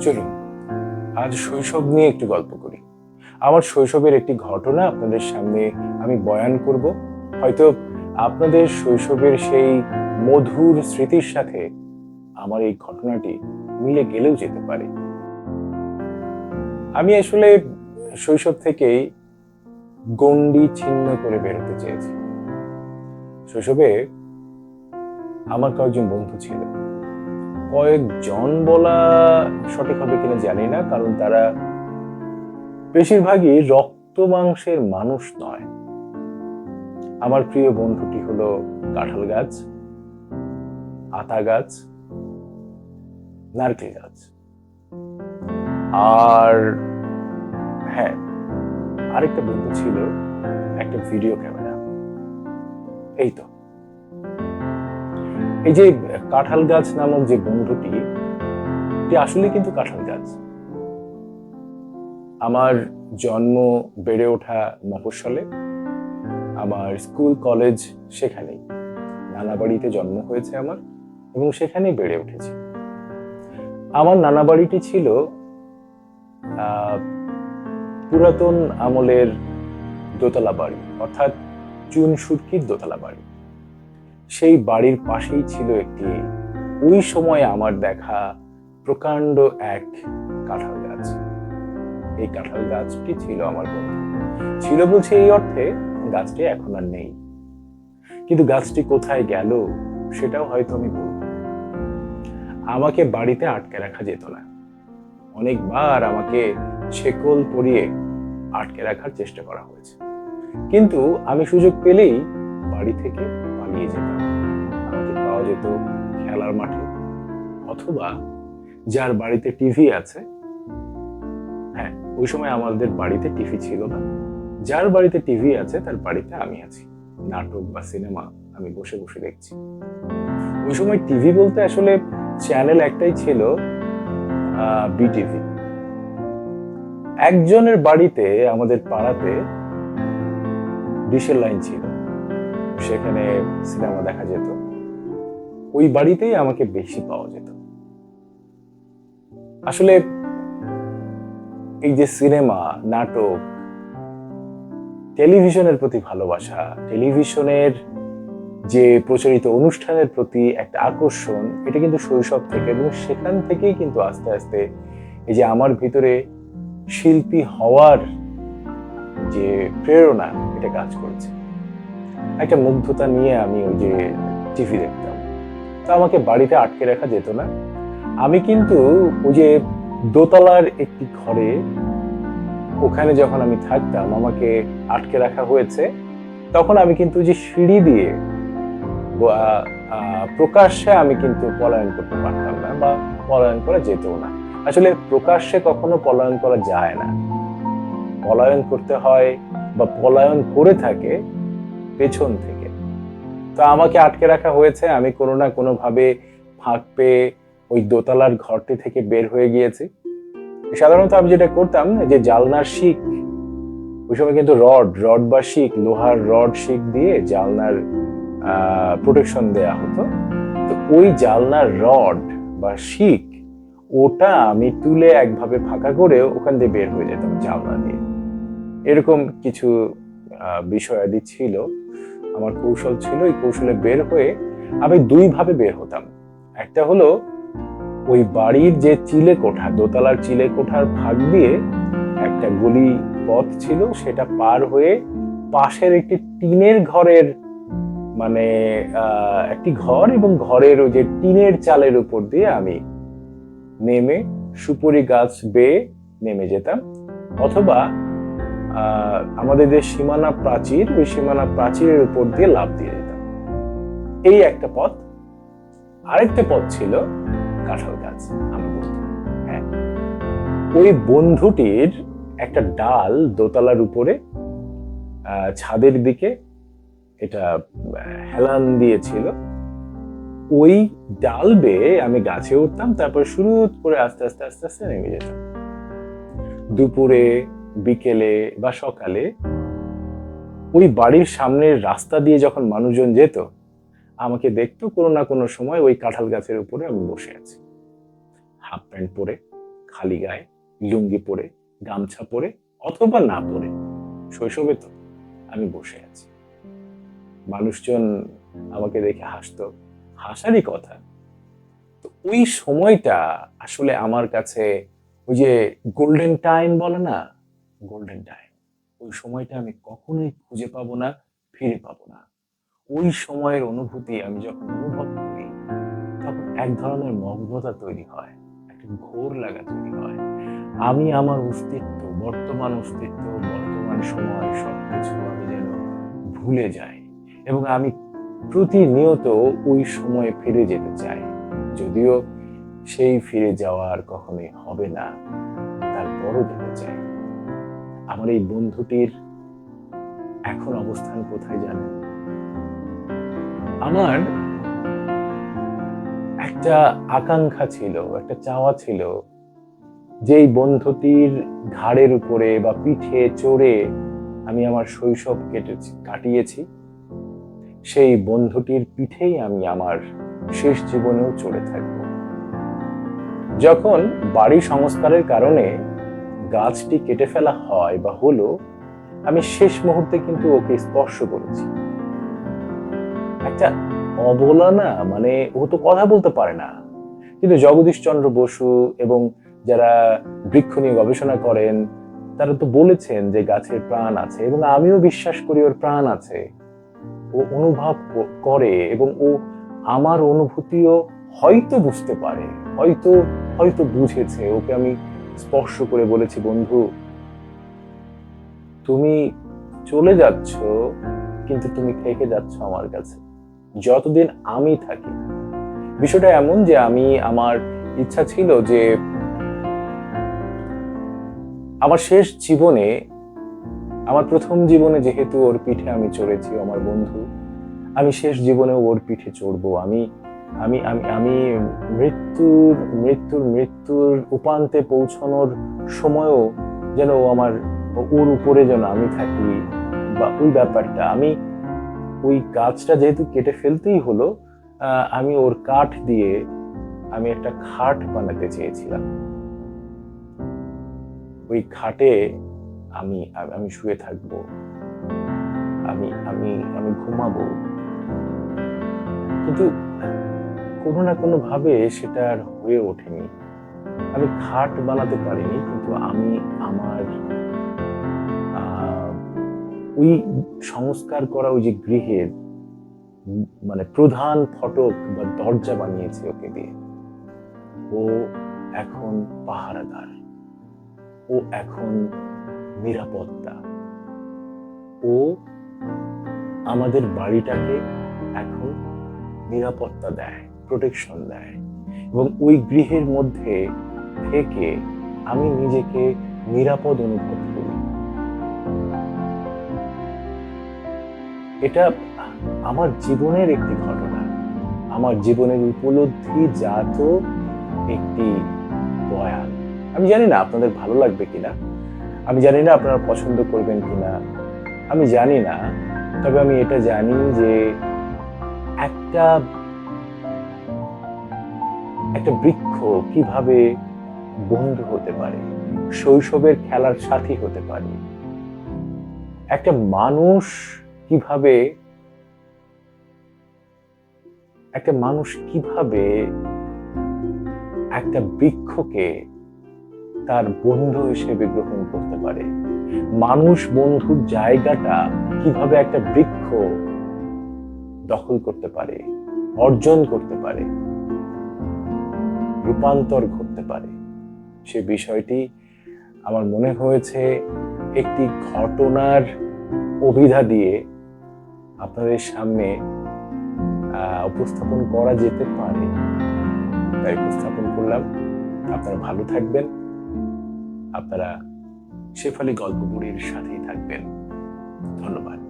চলুন, আজ শৈশব নিয়ে একটু গল্প করি। আমার শৈশবের একটি ঘটনা আপনাদের সামনে আমি বয়ান করব। হয়তো আপনাদের শৈশবের সেই মধুর স্মৃতির সাথে আমার এই ঘটনাটি মিলে গেলেও যেতে পারে। আমি আসলে শৈশব থেকেই গণ্ডি ছিন্ন করে বেরোতে চেয়েছি। শৈশবে আমার কয়েকজন বন্ধু ছিল কয়েকজন বলা সঠিক হবে কিনা জানি না, কারণ তারা বেশিরভাগই রক্ত মাংসের মানুষ নয়। আমার প্রিয় বন্ধুটি হলো কাঁঠাল গাছ, আতা গাছ, নারকেল গাছ। আর হ্যাঁ আরেকটা বন্ধু ছিল, একটা ভিডিও ক্যামেরা। এই তো। এই যে কাঁঠাল গাছ নামক যে বন্ধুটি, এটি আসলে কিন্তু কাঁঠাল গাছ। আমার জন্ম বেড়ে ওঠা মফস্বলে, আমার স্কুল, কলেজ সেখানেই। নানা বাড়িতে জন্ম হয়েছে আমার এবং সেখানেই বেড়ে উঠেছি। আমার নানা বাড়িটি ছিল পুরাতন আমলের দোতলা বাড়ি, অর্থাৎ চুন সুরকির দোতলা বাড়ি। সেই বাড়ির পাশেই ছিল একটি ওই সময় আমার দেখা প্রকাণ্ড এক কাঁঠাল গাছ। এই কাঁঠাল গাছটি ছিল আমার বন্ধু। ছিল বলছে এই অর্থে গাছটি এখন আর নেই। কিন্তু গাছটি কোথায় গেল সেটাও হয়তো আমি বলব আমাকে বাড়িতে আটকে রাখা যেত না। অনেকবার আমাকে শেকল পরিয়ে আটকে রাখার চেষ্টা করা হয়েছে। কিন্তু আমি সুযোগ পেলেই বাড়ি থেকে পালিয়ে যেতাম। আমাকে পাওয়া যেত খেলার মাঠে। অথবা যার বাড়িতে টিভি আছে হ্যাঁ ওই সময় আমাদের বাড়িতে টিভি ছিল না। যার বাড়িতে টিভি আছে, তার বাড়িতে আমি আছি। নাটক বা সিনেমা আমি বসে বসে দেখছি। ওই সময় টিভি বলতে আসলে চ্যানেল একটাই ছিল বিটিভি। একজনের বাড়িতে, আমাদের পাড়াতে, ডিশের লাইন ছিল। সেখানে সিনেমা দেখা যেত। ওই বাড়িতেই আমাকে বেশি পাওয়া যেত। আসলে এই যে সিনেমা, নাটক, টেলিভিশনের প্রতি ভালোবাসা, টেলিভিশনের যে প্রচলিত অনুষ্ঠানের প্রতি একটা আকর্ষণ, এটা কিন্তু শৈশব থেকে এবং সেখান থেকেই কিন্তু আস্তে আস্তে এই যে আমার ভিতরে শিল্পী হওয়ার যে প্রেরণা, এটা কাজ করেছে। একটা মুগ্ধতা নিয়ে আমি ওই যে টিভি দেখতাম। তা আমাকে বাড়িতে আটকে রাখা যেত না। আমি কিন্তু ওই যে দোতলার একটি ঘরে ওখানে যখন আমি থাকতাম, আমাকে আটকে রাখা হয়েছে। তখন আমি কিন্তু যে সিঁড়ি দিয়ে প্রকাশ্যে আমি কিন্তু পলায়ন করতে পারতাম না বা পলায়ন করা যেত না। আসলে প্রকাশ্যে কখনো পলায়ন করা যায় না। পলায়ন করতে হয় বা পলায়ন করে থাকে পেছন থেকে। তো আমাকে আটকে রাখা হয়েছে। আমি কোনো না কোনোভাবে ফাঁক পেয়ে ওই দোতলার ঘরটি থেকে বের হয়ে গিয়েছি। সাধারণত আমি যেটা করতাম, যে জালনার শিক, ওই সময় কিন্তু রড রড বা শিক, লোহার রড, শিক দিয়ে জালনার প্রোটেকশন দেয়া হতো। তো ওই জালনার রড বা শিক, ওটা আমি তুলে একভাবে ফাঁকা করে ওখান দিয়ে বের হয়ে যেতাম জালনা দিয়ে। এরকম কিছু বিষয়াদি ছিল। আমার কৌশল ছিল, এই কৌশলে বের হয়ে আমি দুই ভাবে বের হতাম। একটা হলো, ওই বাড়ির যে চিলে কোঠা, দোতলার চিলে কোঠার ফাঁক দিয়ে একটা গলি পথ ছিল, সেটা পার হয়ে পাশের একটি টিনের ঘরের মানে একটি ঘর এবং ঘরের ওই যে টিনের চালের উপর দিয়ে আমি নেমে সুপুরি গাছ বেয়ে নেমে যেতাম। অথবা আমাদের যে সীমানা প্রাচীর, ওই সীমানা প্রাচীরের উপর দিয়ে লাভ দিয়ে যেতাম। এই একটা পথ। আরেকটা পথ ছিল কাঁঠাল গাছ। হ্যাঁ। ওই বন্ধুটির একটা ডাল দোতলার উপরে ছাদের দিকে এটা হেলান দিয়েছিল। ওই ডাল বেয়ে আমি গাছে উঠতাম, তারপর শুরু করে আস্তে আস্তে আস্তে আস্তে নেমে যেতাম। দুপুরে বিকেলে বা সকালে ওই বাড়ির সামনের রাস্তা দিয়ে যখন মানুষজন যেত, আমাকে দেখতো কোনো না কোনো সময় ওই কাঁঠাল গাছের উপরে আমি বসে আছি। হাফ প্যান্ট পরে, খালি গায়ে, লুঙ্গি পরে, গামছা পরে, অথবা না পরে, শৈশবে তো আমি বসে আছি। মানুষজন আমাকে দেখে হাসতো, হাসারই কথা। তো ওই সময়টা আসলে আমার কাছে ওই যে গোল্ডেন টাইম বলে না? গোল্ডেন টাইম ওই সময়টা আমি কখনোই খুঁজে পাবো না, ফিরে পাবো না। ওই সময়ের অনুভূতি আমি যখন অনুভব করি, তখন এক ধরনের মগ্নতা তৈরি হয়, একটা ঘোর লাগা তৈরি হয়। আমি আমার অস্তিত্ব, বর্তমান অস্তিত্ব, বর্তমান সময় সবকিছু আমি যেন ভুলে যাই এবং আমি প্রতিনিয়ত ওই সময়ে ফিরে যেতে চাই। যদিও সেই ফিরে যাওয়া আর কখনোই হবে না, তারপরও যেতে চাই। আমার এই বন্ধুটির এখন অবস্থান কোথায় জানেন আমার একটা আকাঙ্ক্ষা ছিল, একটা চাওয়া ছিল যেই বন্ধুটির ঘাড়ের উপরে বা পিঠে চড়ে আমি আমার শৈশব কেটেছি, কাটিয়েছি। সেই বন্ধুটির পিঠেই আমি আমার শেষ জীবনেও চড়ে থাকব। যখন বাড়ি সংস্কারের কারণে গাছটি কেটে ফেলা হয় বা হলো, আমি শেষ মুহূর্তে কিন্তু ওকে স্পর্শ করেছি। একটা অবলা না মানে ও তো কথা বলতে পারে না। কিন্তু জগদীশ চন্দ্র বসু এবং যারা বৃক্ষ নিয়ে গবেষণা করেন, তারা তো বলেছেন যে গাছের প্রাণ আছে এবং আমিও বিশ্বাস করি ওর প্রাণ আছে। ও অনুভব করে এবং ও আমার অনুভূতিও হয়তো বুঝতে পারে, হয়তো হয়তো বুঝেছে। ওকে আমি স্পর্শ করে বলেছি, বন্ধু, তুমি চলে যাচ্ছ, কিন্তু তুমি থেকে যাচ্ছ আমার কাছে। যতদিন আমি থাকি। বিষয়টা এমন যে আমি, আমার ইচ্ছা ছিল যে আমার শেষ জীবনে, আমার প্রথম জীবনে যেহেতু ওর পিঠে আমি চড়েছি, আমার বন্ধু, আমি শেষ জীবনে ওর পিঠে চড়বো। আমি আমি আমি আমি মৃত্যুর মৃত্যুর মৃত্যুর উপান্তে পৌঁছানোর সময়ও যেন আমার ওর উপরে যেন আমি থাকি বা ওই ব্যাপারটা। আমি ওই গাছটা যেহেতু কেটে ফেলতেই হলো আমি ওর কাঠ দিয়ে আমি একটা খাট বানাতে চেয়েছিলাম। ওই খাটে আমি আমি শুয়ে থাকব। আমি আমি আমি ঘুমাবো। কিন্তু কোনো না কোনো ভাবে সেটা আর হয়ে ওঠেনি। আমি খাট বানাতে পারিনি, কিন্তু আমি আমার ওই সংস্কার করা ওই যে গৃহের মানে প্রধান ফটক বা দরজা বানিয়েছি ওকে দিয়ে। ও এখন পাহারাদার। ও এখন নিরাপত্তা। ও আমাদের বাড়িটাকে এখন নিরাপত্তা দেয়। প্রোটেকশন দেয় এবং ওই গৃহের মধ্যে থেকে আমি নিজেকে নিরাপদ অনুভব করি। এটা আমার জীবনের একটি ঘটনা। আমার জীবনের উপলব্ধি জাত একটি বয়ান। আমি জানি না আপনাদের ভালো লাগবে কিনা। আমি জানি না আপনারা পছন্দ করবেন কিনা। আমি জানি না। তবে আমি এটা জানি যে একটা একটা বৃক্ষ কীভাবে বন্ধু হতে পারে, শৈশবের খেলার সাথী হতে পারে, একটা মানুষ কীভাবে, একটা মানুষ কীভাবে একটা বৃক্ষকে তার বন্ধু হিসেবে গ্রহণ করতে পারে, মানুষ বন্ধুর জায়গাটা কীভাবে একটা বৃক্ষ দখল করতে পারে, অর্জন করতে পারে। রূপান্তর ঘটতে পারে। সে বিষয়টি আমার মনে হয়েছে একটি ঘটনার অভিধা দিয়ে আপনাদের সামনে উপস্থাপন করা যেতে পারে। তাই উপস্থাপন করলাম। আপনারা ভালো থাকবেন। আপনারা শেফালি গল্প বুড়ির সাথেই থাকবেন। ধন্যবাদ।